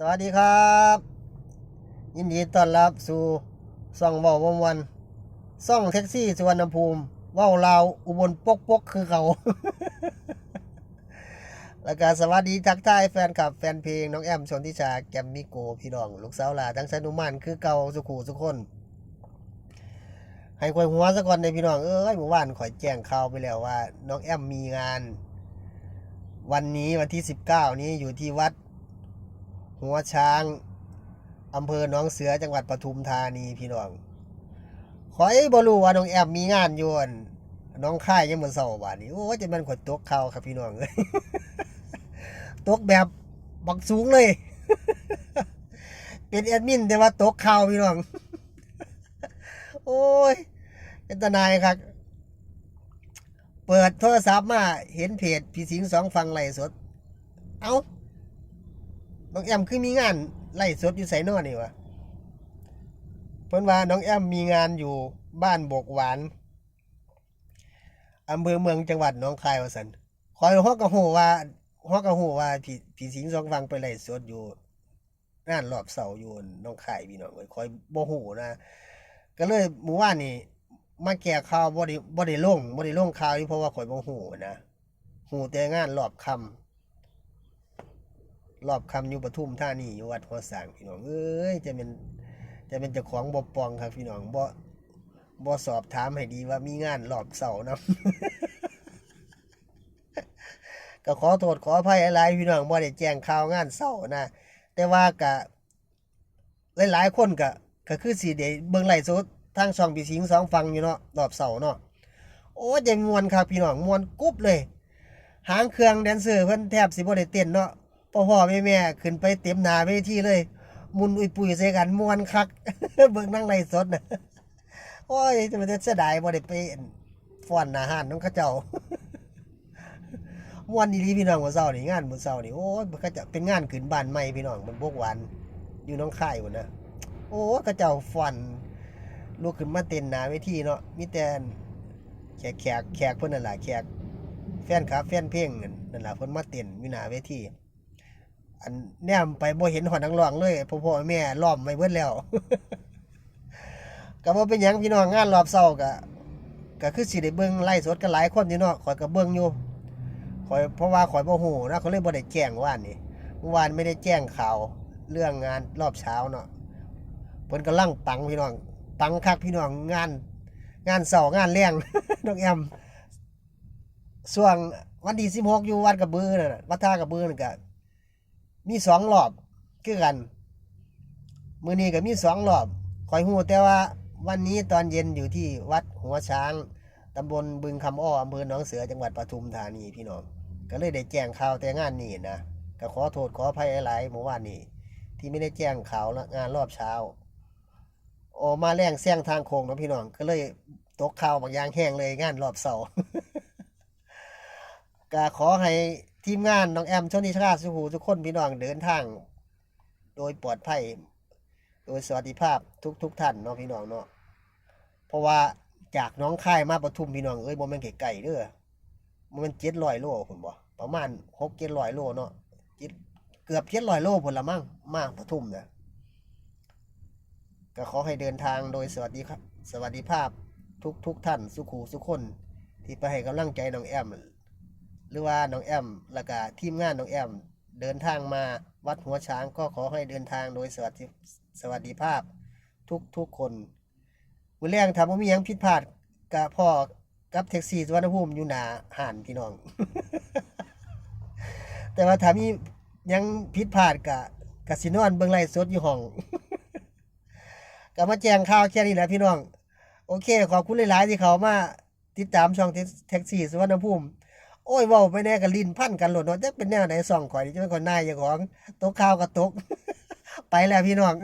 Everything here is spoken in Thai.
สวัสดีครับ ยินดีต้อนรับสู่ซ่องเว้าวันวันซ่องแท็กซี่สุวรรณภูมิเว้าลาวอุบลปกปกคือเขา แล้วก็สวัสดีทักทายแฟนคลับแฟนเพลงน้องแอมชนทิชาแกมมิโกพี่น้อง ลูกสาวหลาทั้งสนุมานคือเก่าสุขูสุคน ให้คอยหัวซะก่อนในพี่น้องเอ้ยเมื่อวานข่อยแจ้งข่าวไปแล้วว่า น้องแอมมีงาน วันนี้วันที่สิบเก้านี้อยู่ที่วัด หัวช้างอำเภอหนองเสือจังหวัดปทุมธานีพี่น้องขอยบ่รู้ว่าน้องแอมมีงานอยู่นน้องค่ายยังมื้อเช้าบาดนี้โอ้จะมันขดตกข่าครับพี่น้องเอ้ยตกแบบบักสูงเลย เป็นแอดมินแต่ว่าตกข่าพี่น้อง โอ้ยเป็นตนายครับ เปิดโทรศัพท์มาเห็นเพจพี่สิงห์สองฟังไล่สด เอ้า น้องแอมคือมีงานไล่สดอยู่ไสนอนี่วะเพิ่นว่าน้องแอมมีงานอยู่บ้านบกหวานอำเภอเมืองจังหวัดหนองคายว่าสันคอยฮอกกะฮู้ว่าฮอกกะฮู้ว่าพี่พี่สิงสองฟังไปไล่สดอยู่งานรอบเสาอยู่น้องคายพี่น้องเอ้ยคอยบ่ฮู้นะก็เลยเมื่อวานนี้มาแก้ข่าวบ่ได้บ่ได้ลงบ่ได้ลงข่าวเพราะว่าข่อยบ่ฮู้นะฮู้แต่งานรอบค่ำ รอบคำอยู่ปทุมท่านี่อยู่วัดหัวสางพี่น้องเอ้ยจะเป็นจะเป็นเจ้าของบ่ปองครับพี่น้องบ่บ่สอบถามให้ดีว่ามีงานรอบเสาร์นะก็ขอโทษขออภัยหลายพี่น้องบ่ได้แจ้งข่าวงานเสาร์นะแต่ว่าก็หลายๆคนก็ก็คือสิได้เบิ่งไลฟ์สดทางช่องพี่สิงสองฟังอยู่เนาะรอบเสาร์เนาะโอ้ยจะมวนครับพี่น้องมวนกุ๊บเลย หางเครื่องแดนเซอร์เพิ่นแทบสิบ่ได้เต้นเนาะ พ่อพ่อแม่แม่ขึ้นไปเต็มหน้าเวทีเลย มุนอุยปุยใส่กันม่วนคัก เบิ่งนั่งไลฟ์สดนะโอ้ยจะมันเสียดายบ่ได้ไปฟ้อนหน้าหานน้องเขาเจ้าม่วนดีๆพี่น้องมื้อเช้านี่งานมื้อเช้านี่โอ้ยมันก็จะเป็นงานขึ้นบ้านใหม่พี่น้องมันบกหวานอยู่น้องค่ายพุ่นนะโอ้ยเขาเจ้าฟ้อนลุกขึ้นมาเต้นหน้าเวทีเนาะมีแต่แขกแขกแขกเพิ่นนั่นล่ะแขกแฟนคลับแฟนเพลงนั่นล่ะเพิ่นมาเต้นอยู่หน้าเวที อันแนมไปบ่เห็นหอนังรองเลยพ่อพ่อแม่ล้อมไว้เบิดแล้วก็บ่เป็นหยังพี่น้องงานรอบเช้าก็ก็คือสิได้เบิ่งไลฟ์สดกันหลายคนอยู่เนาะข่อยก็เบิ่งอยู่ข่อยเพราะว่าข่อยบ่ฮู้นะเขาเลยบ่ได้แจ้งว่านนี่เมื่อวานไม่ได้แจ้งข่าวเรื่องงานรอบเช้าเนาะเพิ่นกำลังปังพี่น้องปังคักพี่น้องงาน งานเช้างานแรงน้องแอมช่วงวันที่16อยู่วัดกระบือนั่นน่ะวัดท่ากระบือนั่นก็ มีสองรอบคือกัน มือนี้ก็มีสองรอบคอยหูแต่ว่าวันนี้ตอนเย็นอยู่ที่วัดหัวช้างตำบลบึงคำอ้ออำเภอหนองเสือจังหวัดปทุมธานีพี่น้องก็เลยได้แจ้งข่าวแต่งานนี้นะก็ขอโทษขออภัยหลายเมื่อวานนี้ ที่ไม่ได้แจ้งข่าวงานรอบเช้าออกมาแรงแซงทางโค้งนะพี่น้องก็เลยตกข่าวบางอย่างแห้งเลยงานรอบเสาร์ก็ขอให้ ทีมงานน้องแอมชนนิชาสุขูทุกคนพี่น้องเดินทาง โดยปลอดภัย โดยสวัสดิภาพทุกทุกท่านเนาะพี่น้องเนาะเพราะว่าจากน้องค่ายมาปทุมพี่น้องเอ้ยบ่แม่นไกลๆเด้อมันเจ็ดร้อยโลพุ่นบ่ประมาณหกเจ็ดร้อยโลเนาะเกือบเจ็ดร้อยโลพุ่นละมั้งมากปทุมเนี่ยก็ขอให้เดินทางโดยสวัสดีครับ สวัสดิภาพทุกทุกท่านสุขูสุกคน ที่ไปให้กำลังใจน้องแอม หรือว่าน้องแอมแล้วก็ทีมงานน้องแอม เดินทางมาวัดหัวช้างก็ขอให้เดินทางโดยสวัสดิสวัสดิภาพทุกทุกคนมือแรงทำว่ามียังผิดพลาดกับพ่อกับแท็กซี่สุวรรณภูมิอยู่หนาห่านพี่น้อง แต่ว่าถามียังผิดพลาดกับกสินอนเบิงไลฟ์สดอยู่ห้องก็มาแจ้งข่าวแค่นี้แหละพี่น้อง โอเค ขอบคุณหลาย ๆ ที่เขามาติดตามช่องแท็กซี่สุวรรณภูมิ โอ้ยเว้าไปแน่กับลิ้นพันกันหลดเนาะจะเป็นแนวไหนส่องข่อยจะเป็นคนนายอย่างของตกข้าวกับตก ไปแล้วพี่น้อง